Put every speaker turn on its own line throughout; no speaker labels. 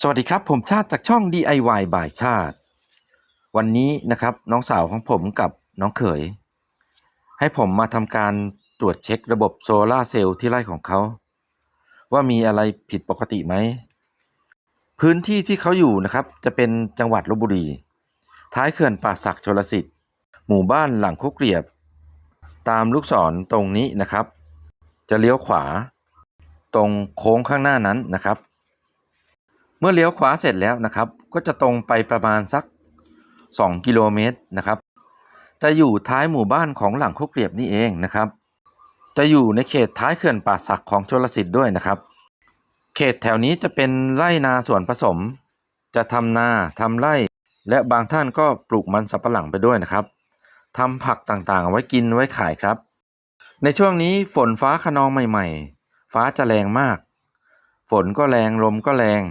สวัสดีครับ ผมชาติจากช่อง DIY บ่ายชาติ วันนี้นะครับน้องสาวของผมกับน้องเขย ให้ผมมาทำการตรวจเช็คระบบโซลาร์เซลล์ที่ไร่ของเขา ว่ามีอะไรผิดปกติไหม พื้นที่ที่เขาอยู่นะครับ จะเป็นจังหวัดลบบุรี ท้ายเขื่อนป่าสักชลสิทธิ์ หมู่บ้านหลังคุกเกลียบ ตามลูกศรตรงนี้นะครับ จะเลี้ยวขวา ตรงโค้งข้างหน้านั้นนะครับ เมื่อเลี้ยวขวาเสร็จแล้วนะครับ ก็จะตรงไปประมาณสัก 2 กิโลเมตรนะครับ จะอยู่ท้ายหมู่บ้านของหลังคุกเกลียบนี่เองนะครับ จะอยู่ในเขตท้ายเขื่อนป่าสักของชลสิทธิ์ด้วยนะครับ เขตแถวนี้จะเป็นไร่นาสวนผสม จะทำนาทำไร่ และบางท่านก็ปลูกมันสับปะหลังไปด้วยนะครับทำผักต่างๆ ไว้กินไว้ขายครับ ในช่วงนี้ฝนฟ้าขนองใหม่ ๆ ฟ้าจะแรงมาก ฝนก็แรงลมก็แรง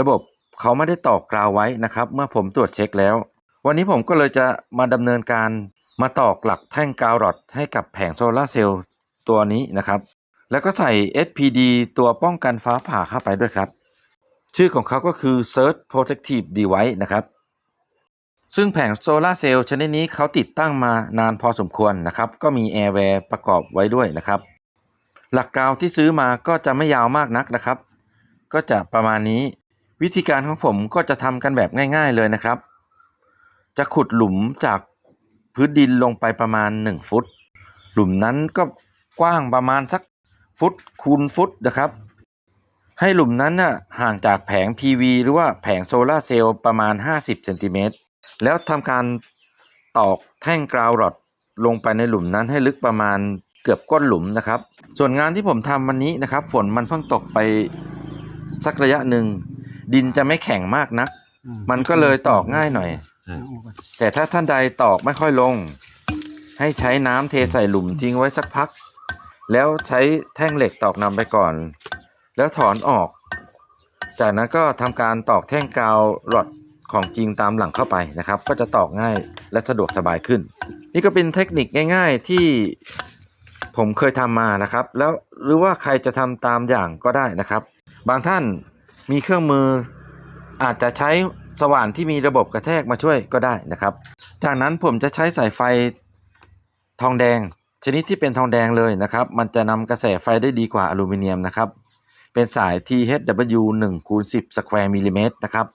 ระบบเขาไม่ได้ตอกกราวไว้นะครับ เมื่อผมตรวจเช็คแล้ว วันนี้ผมก็เลยจะมาดำเนินการมาตอกหลักแท่งกาวรอดให้กับแผงโซลาเซลล์ตัวนี้นะครับ แล้วก็ใส่ SPD ตัวป้องกันฟ้าผ่าเข้าไปด้วยครับ ชื่อของเขาก็คือ Surge Protective Device นะครับ ซึ่งแผงโซลาเซลล์ชนิดนี้เขาติดตั้งมานานพอสมควรนะครับ ก็มีแอร์แวร์ประกอบไว้ด้วยนะครับ หลักกราวที่ซื้อมาก็จะไม่ยาวมากนักนะครับ ก็จะประมาณนี้ วิธีการของผมก็จะทำกันแบบง่าย ๆเลยนะครับ จะขุดหลุมจากพื้นดินลงไปประมาณ 1 ฟุต หลุมนั้นก็กว้างประมาณสักฟุตคูณฟุตนะครับ ให้หลุมนั้นน่ะห่างจากแผง PV หรือว่าแผงโซลาเซลล์ประมาณ 50เซนติเมตรแล้วทำการตอกแท่งกราวรอดลงไปในหลุมนั้นให้ลึกประมาณเกือบก้นหลุมนะครับ ส่วนงานที่ผมทำวันนี้นะครับ ฝนมันเพิ่งตกไปสักระยะหนึ่ง ดินจะไม่แข็งมากนัก มันก็เลยตอกง่ายหน่อย แต่ถ้าท่านใดตอกไม่ค่อยลง ให้ใช้น้ำเทใส่หลุมทิ้งไว้สักพัก แล้วใช้แท่งเหล็กตอกนำไปก่อน แล้วถอนออก จากนั้นก็ทำการตอกแท่งกาวรอดของจริงตามหลังเข้าไปนะครับ ก็จะตอกง่ายและสะดวกสบายขึ้น นี่ก็เป็นเทคนิคง่าย ๆที่ผมเคยทำมานะครับ แล้วหรือว่าใครจะทำตามอย่างก็ได้นะครับ บางท่าน มีเครื่องมืออาจจะใช้สว่านที่มีระบบกระแทกมาช่วยก็ได้นะครับ จากนั้นผมจะใช้สายไฟทองแดง ชนิดที่เป็นทองแดงเลยนะครับ มันจะนำกระแสไฟได้ดีกว่าอลูมิเนียมนะครับ เป็นสาย THW 1คูณ10 square มิลลิเมตรนะครับ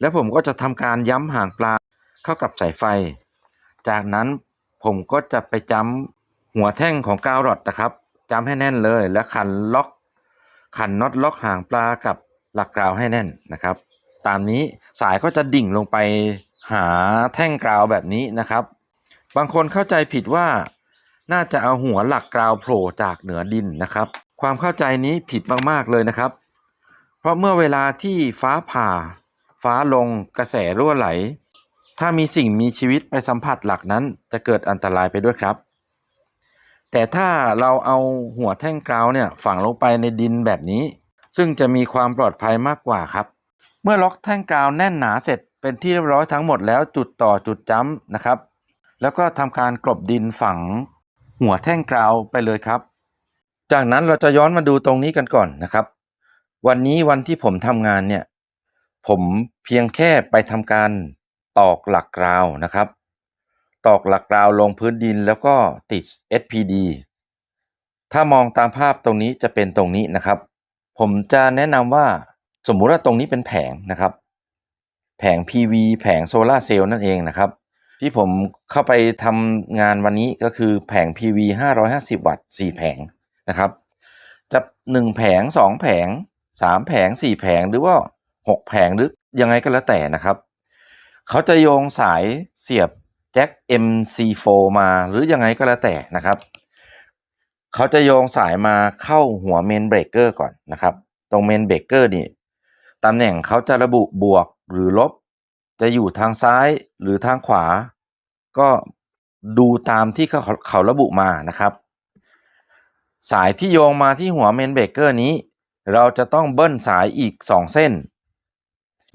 แล้วผมก็จะทำการย้ำห่างปลาเข้ากับสายไฟ จากนั้นผมก็จะไปจ้ำหัวแท่งของกาวรอดนะครับจ้ำให้แน่นเลย แล้วขันล็อก ขันน็อตล็อกห่างปลากับ หลักกราวให้แน่นนะครับ ตามนี้สายก็จะดิ่งลงไปหาแท่งกราวแบบนี้นะครับ บางคนเข้าใจผิดว่าน่าจะเอาหัวหลักกราวโผล่จากเหนือดินนะครับ ความเข้าใจนี้ผิดมากๆเลยนะครับ เพราะเมื่อเวลาที่ฟ้าผ่า ฟ้าลงกระแสรั่วไหล ถ้ามีสิ่งมีชีวิตไปสัมผัสหลักนั้น จะเกิดอันตรายไปด้วยครับ แต่ถ้าเราเอาหัวแท่งกราวเนี่ยฝังลงไปในดินแบบนี้ ซึ่งจะมีความปลอดภัยมากกว่าครับ เมื่อล็อกแท่งกราวแน่นหนาเสร็จเป็นที่เรียบร้อยทั้งหมดแล้วจุดต่อจุดจ้ำนะครับ แล้วก็ทำการกลบดินฝังหัวแท่งกราวไปเลยครับ จากนั้นเราจะย้อนมาดูตรงนี้กันก่อนนะครับ วันนี้วันที่ผมทำงานเนี่ยผมเพียงแค่ไปทำการตอกหลักกราวนะครับ ตอกหลักกราวลงพื้นดินแล้วก็ติด SPD ถ้ามองตามภาพตรงนี้จะเป็นตรงนี้นะครับ ผมจะแนะนำว่าสมมุติว่าตรงนี้เป็นแผงนะครับ แผง PV แผงโซลาเซลล์นั่นเองนะครับ ที่ผมเข้าไปทำงานวันนี้ก็คือแผง PV 550 วัตต์ 4 แผงนะครับ จะ 1 แผง 2 แผง 3 แผง 4 แผงหรือว่า 6 แผงหรือยังไงก็แล้วแต่นะครับ เขาจะโยงสายเสียบแจ็ค MC4 มาหรือยังไงก็แล้วแต่นะครับ เขาจะโยงสายมาเข้าหัวเมนเบรกเกอร์ก่อนนะครับ ตรงเมนเบรกเกอร์นี่ตำแหน่งเขาจะระบุบวกหรือลบ จะอยู่ทางซ้ายหรือทางขวา ก็ดูตามที่เขาเขาระบุมานะครับ สายที่โยงมาที่หัวเมนเบรกเกอร์นี้ เราจะต้องเบิ้ลสายอีก 2 เส้น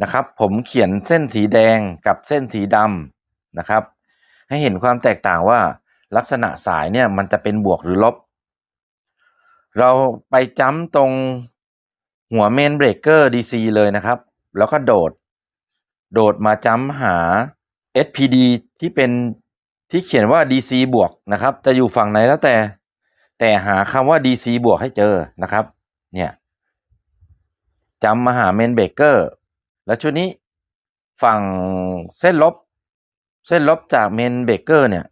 นะครับ ผมเขียนเส้นสีแดงกับเส้นสีดำนะครับ ให้เห็นความแตกต่างว่าลักษณะสายเนี่ยมันจะเป็นบวกหรือลบ เราไปจ้ำตรงหัวเมนเบรกเกอร์ DC เลยนะครับ แล้วก็โดด โดดมาจ้ำหา SPD ที่เป็นที่เขียนว่า DC บวกนะครับ จะอยู่ฝั่งไหนแล้วแต่ แต่หาคำว่า DC บวกให้เจอนะครับ เนี่ยจำมาหาเมนเบรกเกอร์ แล้วชุดนี้ฝั่งเส้นลบ เส้นลบจากเมนเบรกเกอร์เนี่ย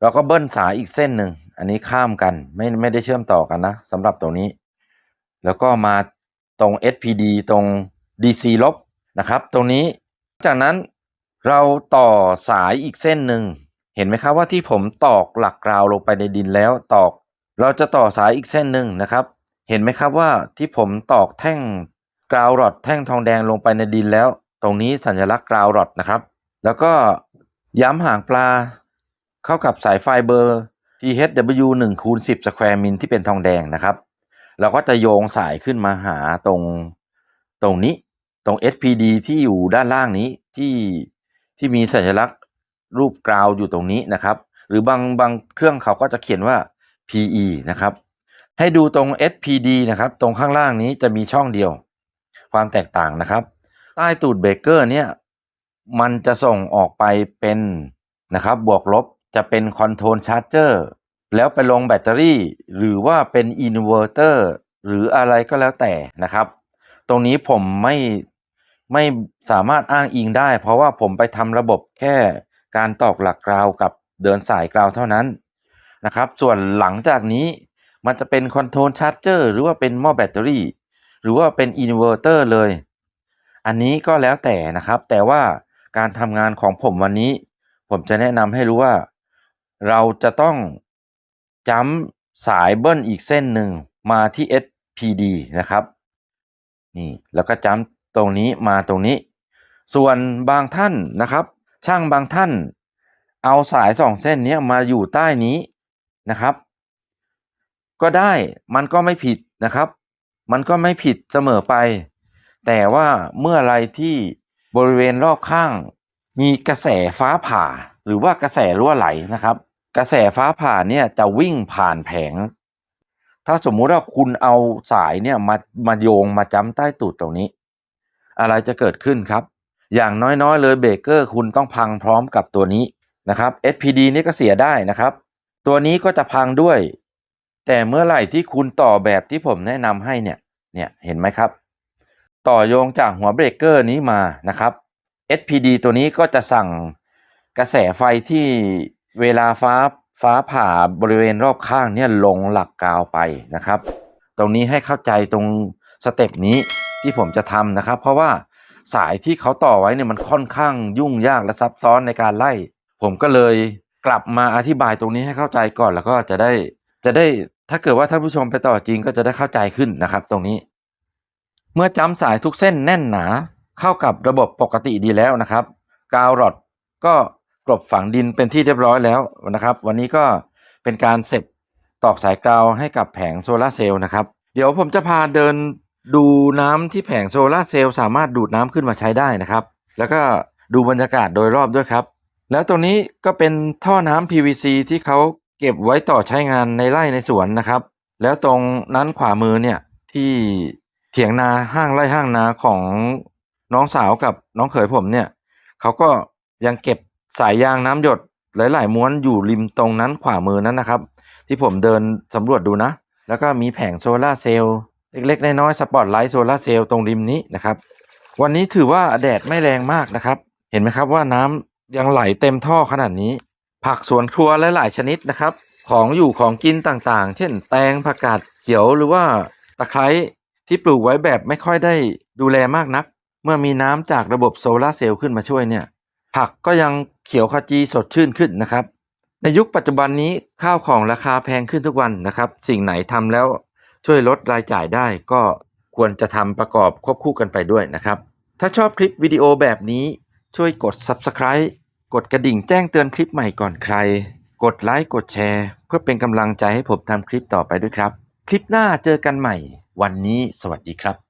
เราก็เบิ้ลสายอีกเส้นหนึ่ง อันนี้ข้ามกันไม่ไม่ได้เชื่อมต่อกันนะสำหรับตรงนี้ แล้วก็มาตรง SPD ตรง DC ลบนะครับ ตรงนี้จากนั้นเราต่อสายอีกเส้นหนึ่งเห็นไหมครับว่าที่ผมตอกหลักกราวลงไปในดินแล้วตอก เราจะต่อสายอีกเส้นหนึ่งนะครับ เห็นไหมครับว่าที่ผมตอกแท่งกราวรอดแท่งทองแดงลงไปในดินแล้ว ตรงนี้สัญลักษณ์กราวรอดนะครับ แล้วก็ย้ำหางปลาเข้ากับสายไฟเบอร์ THW 1คูณ10สแควร์มิลที่เป็นทองแดงนะครับ เราก็จะโยงสายขึ้นมาหาตรงตรงนี้ตรง SPD ที่อยู่ด้านล่างนี้ที่ที่มีสัญลักษณ์รูปกราวอยู่ตรงนี้นะครับ หรือบางบางเครื่องเขาก็จะเขียนว่า PE นะครับ ให้ดูตรง SPD นะครับ ตรงข้างล่างนี้จะมีช่องเดียว ความแตกต่างนะครับ ใต้ตูดเบรกเกอร์เนี่ยมันจะส่งออกไปเป็นนะครับบวกลบ จะเป็นคอนโทรลชาร์จเจอร์แล้วไปลงแบตเตอรี่ หรือว่าเป็นอินเวอร์เตอร์หรืออะไรก็แล้วแต่นะครับ ตรงนี้ผมไม่ไม่สามารถอ้างอิงได้ เพราะว่าผมไปทำระบบแค่การตอกหลักกราวกับเดินสายกราวเท่านั้นนะครับ ส่วนหลังจากนี้มันจะเป็นคอนโทรลชาร์จเจอร์หรือว่าเป็นหม้อแบตเตอรี่ หรือว่าเป็นอินเวอร์เตอร์เลย อันนี้ก็แล้วแต่นะครับ แต่ว่าการทำงานของผมวันนี้ ผมจะแนะนำให้รู้ว่า เราจะต้องจ้ำสายเบิ้ลอีกเส้นหนึ่งมาที่ SPD นะครับนี่แล้วก็จ้ำตรงนี้มาตรงนี้ ส่วนบางท่านนะครับ ช่างบางท่าน เอาสายสองเส้นนี้มาอยู่ใต้นี้นะครับ ก็ได้มันก็ไม่ผิดนะครับ มันก็ไม่ผิดเสมอไป แต่ว่าเมื่อไรที่บริเวณรอบข้าง มีกระแสฟ้าผ่าหรือว่ากระแสรั่วไหลนะครับ กระแสฟ้าผ่านเนี่ยจะวิ่งผ่านแผง ถ้าสมมุติว่าคุณเอาสายเนี่ยมามาโยงมาจ้ำใต้ตูดตรงนี้ อะไรจะเกิดขึ้นครับ อย่างน้อยๆ เลยเบรกเกอร์คุณต้องพังพร้อมกับตัวนี้นะครับ SPD นี่ก็เสียได้นะครับ ตัวนี้ก็จะพังด้วย แต่เมื่อไหร่ที่คุณต่อแบบที่ผมแนะนำให้เนี่ยเนี่ยเห็นไหมครับ ต่อโยงจากหัวเบรกเกอร์นี้มานะครับ SPD ตัวนี้ก็จะสั่งกระแสไฟที่ เวลาฟ้าฟ้าผ่าบริเวณรอบข้างเนี่ยลงหลักกาวไปนะครับ ตรงนี้ให้เข้าใจตรงสเต็ปนี้ที่ผมจะทำนะครับ เพราะว่าสายที่เขาต่อไว้เนี่ยมันค่อนข้างยุ่งยากและซับซ้อนในการไล่ ผมก็เลยกลับมาอธิบายตรงนี้ให้เข้าใจก่อนแล้วก็จะได้จะได้ถ้าเกิดว่าท่านผู้ชมไปต่อจริงก็จะได้เข้าใจขึ้นนะครับ ตรงนี้ เมื่อจำสายทุกเส้นแน่นหนาเข้ากับระบบปกติดีแล้วนะครับ กาวรอดก็ กลบฝังดินเป็นที่เรียบร้อยแล้วนะครับ วันนี้ก็เป็นการเสร็จตอกสายกาวให้กับแผงโซลาร์เซลล์นะครับ เดี๋ยวผมจะพาเดินดูน้ำที่แผงโซลาร์เซลล์สามารถดูดน้ำขึ้นมาใช้ได้นะครับ แล้วก็ดูบรรยากาศโดยรอบด้วยครับ แล้วตรงนี้ก็เป็นท่อน้ำ PVC ที่เขาเก็บไว้ต่อใช้งานในไร่ในสวนนะครับ แล้วตรงนั้นขวามือเนี่ยที่เถียงนาห้างไร่ห้างนาของน้องสาวกับน้องเขยผมเนี่ยเขาก็ยังเก็บ สายยางน้ำหยดหลาย ๆ ม้วนอยู่ริมตรงนั้นขวามือนั้นนะครับ ที่ผมเดินสำรวจดูนะ แล้วก็มีแผงโซลาร์เซลล์เล็ก ๆ น้อย ๆ สปอตไลท์โซลาร์เซลล์ตรงริมนี้นะครับ วันนี้ถือว่าแดดไม่แรงมากนะครับ เห็นไหมครับว่าน้ำยังไหลเต็มท่อขนาดนี้ ผักสวนครัวหลาย ๆ ชนิดนะครับ ของอยู่ของกินต่างๆ เช่น แตงผักกาดเขียวหรือว่าตะไคร้ที่ปลูกไว้แบบไม่ค่อยได้ดูแลมากนัก เมื่อมีน้ำจากระบบโซลาร์เซลล์ขึ้นมาช่วยเนี่ย ผักก็ยังเขียวขจีสดชื่นขึ้นนะครับ ในยุคปัจจุบันนี้ข้าวของราคาแพงขึ้นทุกวันนะครับ สิ่งไหนทำแล้วช่วยลดรายจ่ายได้ก็ควรจะทำประกอบควบคู่กันไปด้วยนะครับ ถ้าชอบคลิปวิดีโอแบบนี้ช่วยกด Subscribe กดกระดิ่งแจ้งเตือนคลิปใหม่ก่อนใคร กดไลค์กดแชร์ เพื่อเป็นกำลังใจให้ผมทำคลิปต่อไปด้วยครับ คลิปหน้าเจอกันใหม่ วันนี้สวัสดีครับ